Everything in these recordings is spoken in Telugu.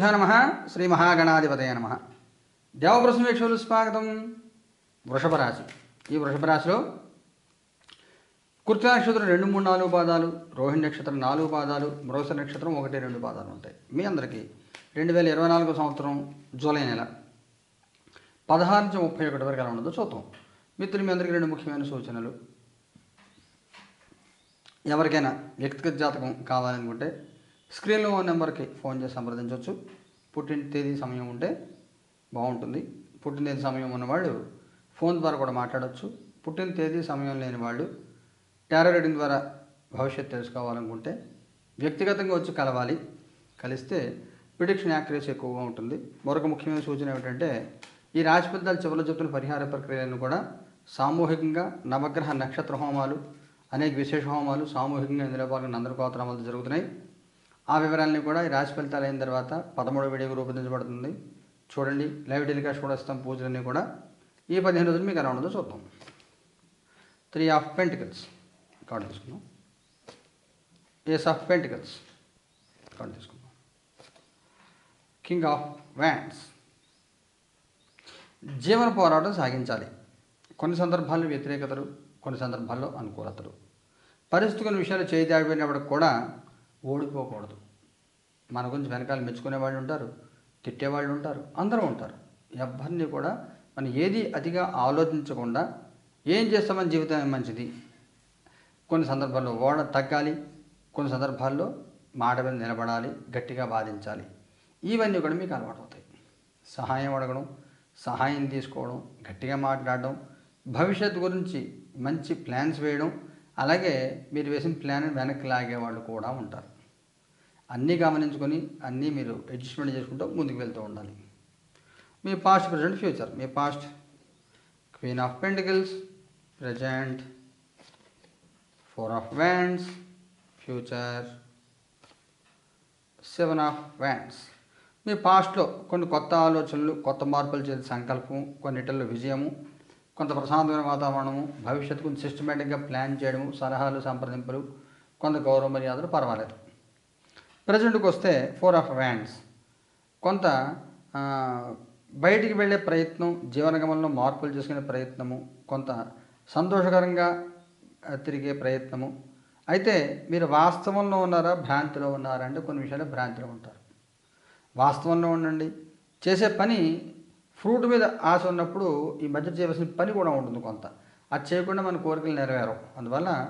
ఓం శ్రీ గురుభ్యో నమ. శ్రీ మహాగణాధిపతయ నమ. దేవప్రసమేక్షలు స్వాగతం. వృషభ రాశి ఈ వృషభ రాశిలో కృత్య నక్షత్రం రెండు మూడు నాలుగు పాదాలు రోహిణి నక్షత్రం నాలుగు పాదాలు మరోస నక్షత్రం ఒకటి రెండు పాదాలు ఉంటాయి. మీ అందరికీ రెండు వేల ఇరవై నాలుగో సంవత్సరం జూలై నెల పదహారు నుంచి ముప్పై ఒకటి వరకు ఎలా ఉండదో చూద్దాం. మిత్రులు మీ అందరికీ రెండు ముఖ్యమైన సూచనలు. ఎవరికైనా వ్యక్తిగత జాతకం కావాలనుకుంటే స్క్రీన్లో ఉన్న నెంబర్కి ఫోన్ చేసి సంప్రదించవచ్చు. పుట్టిన తేదీ సమయం ఉంటే బాగుంటుంది. పుట్టిన తేదీ సమయం ఉన్నవాళ్ళు ఫోన్ ద్వారా కూడా మాట్లాడవచ్చు పుట్టిన తేదీ సమయం లేని వాళ్ళు టారో రీడింగ్ ద్వారా భవిష్యత్తు తెలుసుకోవాలనుకుంటే వ్యక్తిగతంగా వచ్చి కలవాలి. కలిస్తే ప్రిడిక్షన్ యాక్యురసీ ఎక్కువగా ఉంటుంది. మరొక ముఖ్యమైన సూచన ఏమిటంటే ఈ రాశి చివరిలో చెప్తున్న పరిహార ప్రక్రియలను కూడా సామూహికంగా నవగ్రహ నక్షత్ర హోమాలు అనేక విశేష హోమాలు సామూహికంగా ఇందులో పాల్గొన్న అందరి కోతనామాలు జరుగుతున్నాయి. ఆ వివరాలని కూడా ఈ రాశి ఫలితాలు అయిన తర్వాత పదమూడో వీడియోకి రూపొందించబడుతుంది. చూడండి లైవ్ టెలికాస్ట్ కూడా ఇస్తాం పూజలన్నీ కూడా. ఈ పదిహేను రోజులు మీకు ఎలా ఉండదో చూద్దాం. Three of pentacles. కార్డు తీసుకుందాం. Ace of pentacles. కార్డు తీసుకుందాం. King of wands. జీవన పోరాటం సాగించాలి. కొన్ని సందర్భాల్లో వ్యతిరేకతలు కొన్ని సందర్భాల్లో అనుకూలతలు. పరిస్థితుల విషయాలు చేయితే కూడా ఓడిపోకూడదు. మన గురించి వెనకాల మెచ్చుకునే వాళ్ళు ఉంటారు తిట్టేవాళ్ళు ఉంటారు అందరూ ఉంటారు. ఎవరిని కూడా మనం ఏది అతిగా ఆలోచించకుండా ఏం చేస్తామని జీవితం మంచిది? కొన్ని సందర్భాల్లో ఓడ తగ్గాలి కొన్ని సందర్భాల్లో మాట మీద నిలబడాలి గట్టిగా బాధించాలి ఇవన్నీ కూడా మీకు అలవాటు అవుతాయి సహాయం అడగడం సహాయం తీసుకోవడం గట్టిగా మాట్లాడడం భవిష్యత్తు గురించి మంచి ప్లాన్స్ వేయడం అలాగే మీరు వేసిన ప్లాన్ వెనక్కి లాగేవాళ్ళు కూడా ఉంటారు. అన్నీ గమనించుకొని అన్నీ మీరు అడ్జస్ట్మెంట్ చేసుకుంటూ ముందుకు వెళ్తూ ఉండాలి. మీ past present future me past queen of pentacles present four of wands future seven of wands మీ పాస్ట్లో కొన్ని కొత్త ఆలోచనలు కొత్త మార్పులు చేసే సంకల్పం కొన్నిటిల్లో విజయము కొంత ప్రశాంతమైన వాతావరణము భవిష్యత్తు కొంచెం సిస్టమేటిక్గా ప్లాన్ చేయడము సలహాలు సంప్రదింపులు కొంత గౌరవ మర్యాదలు పర్వాలేదు. ప్రజెంట్కి వస్తే ఫోర్ ఆఫ్ వ్యాండ్స్ కొంత బయటికి వెళ్ళే ప్రయత్నం జీవనగమనంలో మార్పులు చేసుకునే ప్రయత్నము కొంత సంతోషకరంగా తిరిగే ప్రయత్నము. అయితే మీరు వాస్తవంలో ఉన్నారా భ్రాంతిలో ఉన్నారా అంటే కొన్ని విషయాలు భ్రాంతిలో ఉంటారు. వాస్తవంలో ఉండండి. చేసే పని ఫ్రూట్ మీద ఆశ ఉన్నప్పుడు ఈ మధ్య చేయవలసిన పని కూడా ఉంటుంది కొంత. అది చేయకుండా మన కోరికలు నెరవేరవు. అందువల్ల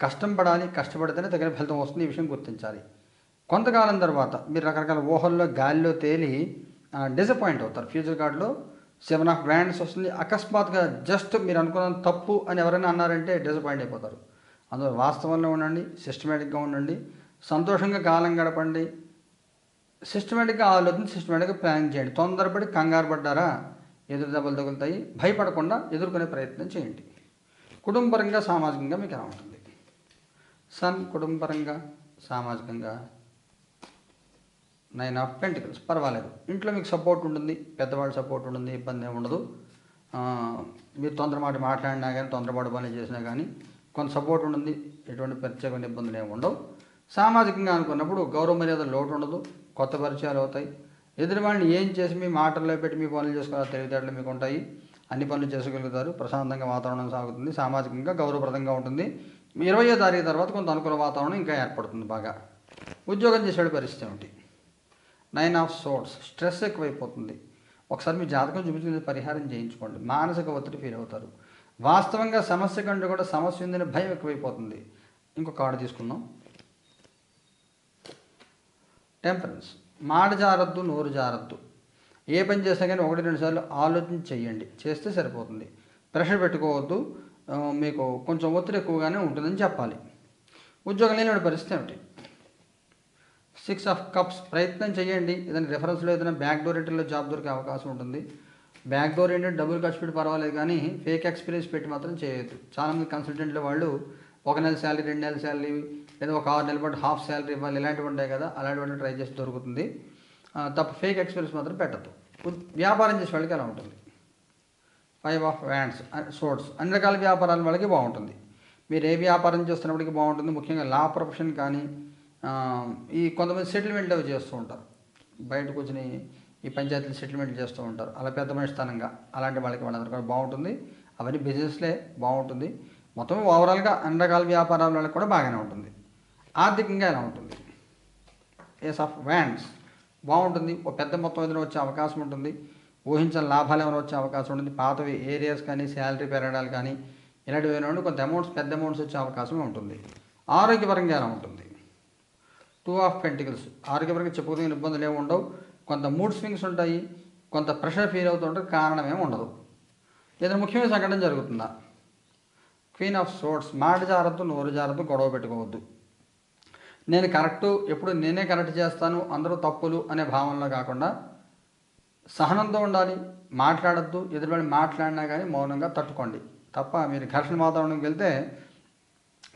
కష్టం పడాలి కష్టపడితేనే తగిన ఫలితం వస్తుంది ఈ విషయం గుర్తించాలి. కొంతకాలం తర్వాత మీరు రకరకాల ఊహల్లో గాలిలో తేలి డిసప్పాయింట్ అవుతారు. ఫ్యూచర్ కార్డులో సెవెన్ ఆఫ్ గ్రాండ్స్ వస్తుంది. అకస్మాత్తుగా జస్ట్ మీరు అనుకున్న తప్పు అని ఎవరైనా అన్నారంటే డిసప్పాయింట్ అయిపోతారు. అందువల్ల వాస్తవంలో ఉండండి సిస్టమేటిక్గా ఉండండి సంతోషంగా కాలం గడపండి సిస్టమేటిక్గా ఆలోచించి సిస్టమేటిక్గా ప్లాన్ చేయండి. తొందరపడి కంగారు పడ్డారా? ఎదురు దెబ్బలు తగులుతాయి. భయపడకుండా ఎదుర్కొనే ప్రయత్నం చేయండి. కుటుంబపరంగా సామాజికంగా మీకు ఎలా ఉంటుంది? సన్ కుటుంబపరంగా సామాజికంగా? Nine of pentacles. పర్వాలేదు. ఇంట్లో మీకు సపోర్ట్ ఉంటుంది. పెద్దవాళ్ళ సపోర్ట్ ఉంటుంది. ఇబ్బంది ఏమి ఉండదు. మీరు తొందరపాటు మాట్లాడినా కానీ తొందరపాటు పనులు చేసినా కానీ కొంత సపోర్ట్ ఉంటుంది. ఎటువంటి ప్రత్యేకమైన ఇబ్బందులు ఏమి ఉండవు. సామాజికంగా అనుకున్నప్పుడు గౌరవ మర్యాద లోటు ఉండదు. కొత్త పరిచయాలు అవుతాయి. ఎదుటి వాళ్ళని ఏం చేసి మీ మాటల్లో పెట్టి మీ పనులు చేసుకోవాలి తెలివితేటలు మీకు ఉంటాయి. అన్ని పనులు చేసుకోగలుగుతారు. ప్రశాంతంగా వాతావరణం సాగుతుంది. సామాజికంగా గౌరవప్రదంగా ఉంటుంది. ఇరవయో తారీఖు తర్వాత కొంత అనుకూల వాతావరణం ఇంకా ఏర్పడుతుంది బాగా. ఉద్యోగం చేసే పరిస్థితి ఏమిటి? నైన్ ఆఫ్ సోర్స్ స్ట్రెస్ ఎక్కువైపోతుంది. ఒకసారి మీ జాతకం చూపించుకునే పరిహారం చేయించుకోండి. మానసిక ఒత్తిడి ఫీల్ అవుతారు. వాస్తవంగా సమస్య కంటే కూడా సమస్య ఉందని భయం ఎక్కువైపోతుంది. ఇంకో కార్డు తీసుకుందాం. టెంపరెన్స్. మాట జారద్దు నోరు జారద్దు. ఏ పని చేసినా కానీ ఒకటి రెండు సార్లు ఆలోచన చేయండి చేస్తే సరిపోతుంది. ప్రెషర్ పెట్టుకోవద్దు. మీకు కొంచెం ఒత్తిడి ఎక్కువగానే ఉంటుందని చెప్పాలి. ఉద్యోగం లేని పరిస్థితి ఏమిటి? సిక్స్ ఆఫ్ కప్స్ ప్రయత్నం చేయండి ఏదైనా రిఫరెన్స్లో ఏదైనా బ్యాక్ డోర్ ఎంట్రీలో జాబ్ దొరికే అవకాశం ఉంటుంది. బ్యాక్ డోర్ ఏంటంటే డబ్బులు ఖర్చు పెట్టి పర్వాలేదు కానీ ఫేక్ ఎక్స్పీరియన్స్ పెట్టి మాత్రం చేయొద్దు. చాలామంది కన్సల్టెంట్లు వాళ్ళు ఒక నెల శాలరీ రెండు నెలల శాలరీ లేదా ఒక ఆరు నెలల పాటు హాఫ్ శాలరీ ఇవ్వాలి ఇలాంటివి ఉంటాయి కదా అలాంటివన్నీ ట్రై చేసి దొరుకుతుంది. తప్ప ఫేక్ ఎక్స్పీరియన్స్ మాత్రం పెట్టద్దు. వ్యాపారం చేసే వాళ్ళకి ఎలా ఉంటుంది. ఫైవ్ ఆఫ్ వ్యాండ్స్ సోర్ట్స్ అన్ని రకాల వ్యాపారాల వాళ్ళకి బాగుంటుంది. మీరు ఏ వ్యాపారం చేస్తున్నప్పటికీ బాగుంటుంది. ముఖ్యంగా లా ప్రొఫెషన్ కానీ ఈ కొంతమంది సెటిల్మెంట్ అవి చేస్తూ ఉంటారు. బయట కూర్చొని ఈ పంచాయతీలు సెటిల్మెంట్ చేస్తూ ఉంటారు. అలా పెద్ద మనిషి స్థానంగా అలాంటి వాళ్ళకి వాళ్ళందరూ కూడా బాగుంటుంది. అవన్నీ బిజినెస్లే బాగుంటుంది. మొత్తం ఓవరాల్గా అన్ని రకాల వ్యాపారాల వాళ్ళకి కూడా బాగానే ఉంటుంది. ఆర్థికంగా ఎలా ఉంటుంది? ఏస్ ఆఫ్ వ్యాండ్స్ బాగుంటుంది. ఒక పెద్ద మొత్తం ఏదైనా వచ్చే అవకాశం ఉంటుంది. ఊహించిన లాభాలు ఏమైనా వచ్చే అవకాశం ఉంటుంది. పాతవి ఏరియాస్ కానీ శాలరీ పెరగడాలు కానీ ఇలాంటివి ఏమైనా కొంత అమౌంట్స్ పెద్ద అమౌంట్స్ వచ్చే అవకాశం ఉంటుంది. ఆరోగ్యపరంగా ఎలా ఉంటుంది? టూ ఆఫ్ పెంటికల్స్ ఆరోగ్యపరంగా చెప్పుకోదగిన ఇబ్బందులు ఏమి ఉండవు. కొంత మూడ్ స్వింగ్స్ ఉంటాయి. కొంత ప్రెషర్ ఫీల్ అవుతుంటే కారణం ఏమి ఉండదు. ఏదైనా ముఖ్యమైన సంఘటన జరుగుతుందా? క్వీన్ ఆఫ్ సోర్ట్స్ మాట జాగ్రత్త నోరు జాగ్రత్త గొడవ పెట్టుకోవద్దు. నేను కరెక్టు ఎప్పుడు నేనే కరెక్ట్ చేస్తాను అందరూ తప్పులు అనే భావనలో కాకుండా సహనంతో ఉండాలి మాట్లాడద్దు ఎదురుబడి మాట్లాడినా కానీ మౌనంగా తట్టుకోండి. తప్ప మీరు ఘర్షణ వాతావరణంకి వెళ్తే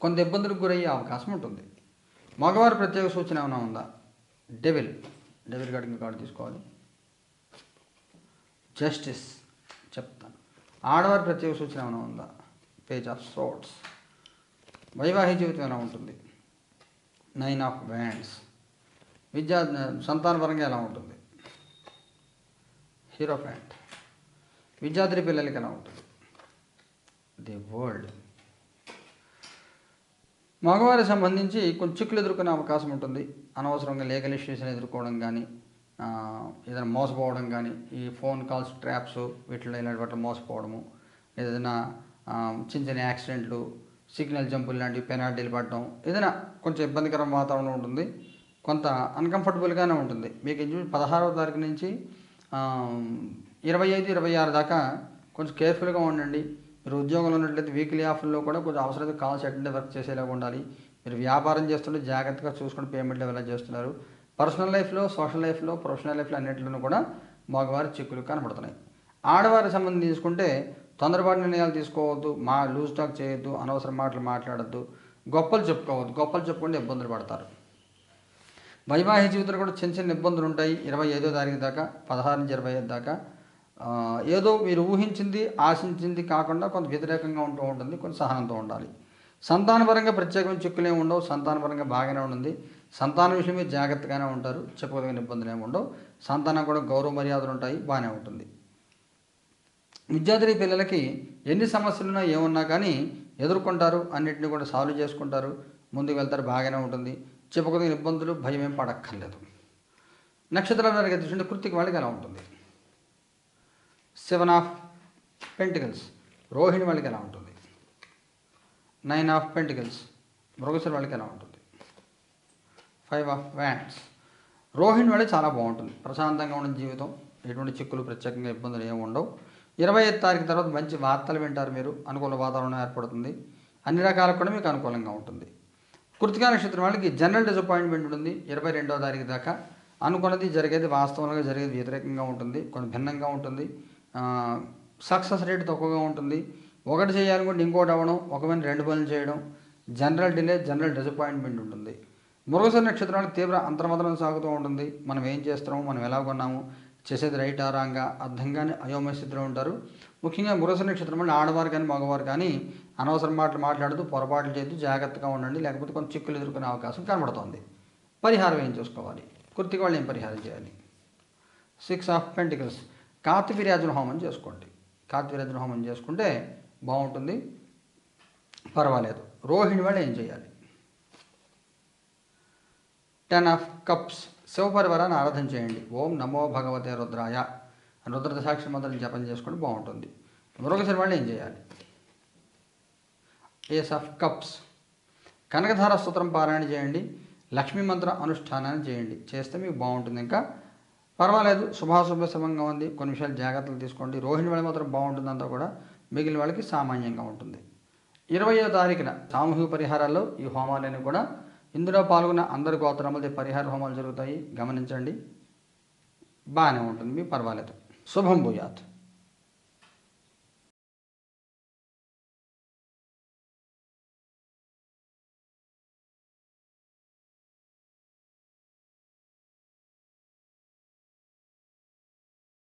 కొంత ఇబ్బందులకు గురయ్యే అవకాశం ఉంటుంది. మగవారి ప్రత్యేక సూచన ఏమైనా ఉందా? డెవిల్ డెవిల్ కార్డు కార్డు తీసుకోవాలి. జస్టిస్ చెప్తాను. ఆడవారి ప్రత్యేక సూచన ఏమైనా ఉందా? పేజ్ ఆఫ్ సోట్స్ వైవాహిక జీవితం ఎలా ఉంటుంది? నైన్ ఆఫ్ వ్యాండ్స్ విద్యా సంతానపరంగా ఎలా ఉంటుంది? హీరో ఫ్యాంట్ విద్యార్థి పిల్లలకి ఎలా ఉంటుంది? ది వరల్డ్ మగవారికి సంబంధించి కొంచెం చిక్కులు ఎదుర్కొనే అవకాశం ఉంటుంది. అనవసరంగా లీగల్ ఇష్యూస్ని ఎదుర్కోవడం కానీ ఏదైనా మోసపోవడం కానీ ఈ ఫోన్ కాల్స్ ట్రాప్స్ వీటిలో ఇలాంటి వాటిలో మోసపోవడము ఏదైనా చిన్న చిన్న యాక్సిడెంట్లు సిగ్నల్ జంపులు లాంటివి పెనాల్టీలు పడడం ఏదైనా కొంచెం ఇబ్బందికరం వాతావరణం ఉంటుంది. కొంత అన్కంఫర్టబుల్గానే ఉంటుంది. మీకు ఇంచు పదహారవ తారీఖు నుంచి ఇరవై ఐదు ఇరవై ఆరు దాకా కొంచెం కేర్ఫుల్గా ఉండండి. మీరు ఉద్యోగంలో ఉన్నట్లయితే వీక్లీ ఆఫ్లో కూడా కొంచెం అవసరమైతే కాల్స్ అటెండ్ వర్క్ చేసేలాగా ఉండాలి. మీరు వ్యాపారం చేస్తుంటే జాగ్రత్తగా చూసుకుని పేమెంట్లు ఎలా చేస్తున్నారు. పర్సనల్ లైఫ్లో సోషల్ లైఫ్లో ప్రొఫెషనల్ లైఫ్లో అన్నింటిలోనూ కూడా మగవారి చిక్కులు కనబడుతున్నాయి. ఆడవారికి సంబంధించి తీసుకుంటే తొందరపాటు నిర్ణయాలు తీసుకోవద్దు మా లూజ్ టాక్ చేయొద్దు అనవసరం మాటలు మాట్లాడద్దు గొప్పలు చెప్పుకోవద్దు గొప్పలు చెప్పుకుంటే ఇబ్బందులు పడతారు. వైవాహిక జీవితంలో కూడా చిన్న చిన్న ఇబ్బందులు ఉంటాయి. ఇరవై ఐదో తారీఖు దాకా పదహారు నుంచి ఇరవై ఐదు దాకా. ఏదో మీరు ఊహించింది ఆశించింది కాకుండా కొంత వ్యతిరేకంగా ఉంటూ ఉంటుంది కొంత సహనంతో ఉండాలి. సంతానపరంగా ప్రత్యేకమైన చిక్కులు ఏమి ఉండవు సంతానపరంగా బాగానే ఉంటుంది. సంతాన విషయమే జాగ్రత్తగానే ఉంటారు చెప్పుకోదగిన ఇబ్బందులు ఏమి ఉండవు. సంతానం కూడా గౌరవ మర్యాదలు ఉంటాయి బాగానే ఉంటుంది. విద్యార్థి పిల్లలకి ఎన్ని సమస్యలున్నా ఏమున్నా కానీ ఎదుర్కొంటారు అన్నింటినీ కూడా సాల్వ్ చేసుకుంటారు. ముందుకు వెళ్తారు బాగానే ఉంటుంది. చెప్పుకోదగిన ఇబ్బందులు భయం ఏం పడక్కర్లేదు. నక్షత్రాల వారికి చూసుకుంటే కృతికి వాళ్ళకి ఎలా ఉంటుంది? సెవెన్ ఆఫ్ పెంటికల్స్ రోహిణి వాళ్ళకి ఎలా ఉంటుంది? నైన్ ఆఫ్ పెంటికల్స్ మృగశిర వాళ్ళకి ఎలా ఉంటుంది? ఫైవ్ ఆఫ్ వ్యాండ్స్ రోహిణి వాళ్ళకి చాలా బాగుంటుంది. ప్రశాంతంగా ఉన్న జీవితం ఎటువంటి చిక్కులు ప్రత్యేకంగా ఇబ్బందులు ఏమి ఉండవు. ఇరవై ఐదు తారీఖు తర్వాత మంచి వార్తలు వింటారు మీరు. అనుకూల వాతావరణం ఏర్పడుతుంది. అన్ని రకాలకు కూడా మీకు అనుకూలంగా ఉంటుంది. కృతికా నక్షత్రం వాళ్ళకి జనరల్ డిసప్పాయింట్మెంట్ ఉంటుంది. ఇరవై రెండవ తారీఖు దాకా అనుకున్నది జరిగేది వాస్తవంగా జరిగేది వ్యతిరేకంగా ఉంటుంది. కొన్ని భిన్నంగా ఉంటుంది. సక్సెస్ రేట్ తక్కువగా ఉంటుంది. ఒకటి చేయాలనుకుంటే ఇంకోటి అవ్వడం పని రెండు పనులు చేయడం జనరల్ డిలే జనరల్ డిసప్పాయింట్మెంట్ ఉంటుంది. మృగశ నక్షత్రానికి తీవ్ర అంతర్మతనం సాగుతూ ఉంటుంది. మనం ఏం చేస్తున్నాము? మనం ఎలా కొన్నాము? చేసేది రైట్ రాంగా? అర్థంగానే అయోమయ స్థితిలో ఉంటారు. ముఖ్యంగా మురస నక్షత్రం అంటే ఆడవారు కానీ మగవారు కానీ అనవసరం మాటలు మాట్లాడుతూ పొరపాట్లు చేయొద్దు జాగ్రత్తగా ఉండండి లేకపోతే కొంచెం చిక్కులు ఎదుర్కొనే అవకాశం కనబడుతోంది. పరిహారం ఏం చూసుకోవాలి? కుర్తికి వాళ్ళు ఏం పరిహారం చేయాలి? సిక్స్ ఆఫ్ పెంటికల్స్ కార్తివీర్యాజున హోమం చేసుకోండి. కార్తివీర్యాజున హోమం చేసుకుంటే బాగుంటుంది. పర్వాలేదు. రోహిణి వాళ్ళు ఏం చేయాలి? టెన్ ఆఫ్ కప్స్ శివపరివారాన్ని ఆరాధన చేయండి. ఓం నమో భగవతే రుద్రాయ. రుద్ర సాక్షి మంత్రం జపం చేసుకుంటే బాగుంటుంది. మరొకసారి వాళ్ళు ఏం చేయాలి? ఏస్ ఆఫ్ కప్స్ కనకధార స్తోత్రం పారాయణ చేయండి. లక్ష్మీ మంత్ర అనుష్ఠానాన్ని చేయండి. చేస్తే మీకు బాగుంటుంది. ఇంకా పర్వాలేదు. శుభాశుభ సమంగా ఉంది. కొన్ని విషయాలు జాగ్రత్తలు తీసుకోండి. రోహిణి వాళ్ళ మాత్రం బాగుంటుంది అంతా కూడా. మిగిలిన వాళ్ళకి సామాన్యంగా ఉంటుంది. ఇరవయో తారీఖున సామూహిక పరిహారాల్లో ఈ హోమాలన్నీ కూడా ఇందులో పాల్గొన్న అందరి గోత్రములది పరిహార హోమాలు జరుగుతాయి. గమనించండి. బాగానే ఉంటుంది. మీ పర్వాలేదు. శుభం భూయాత్.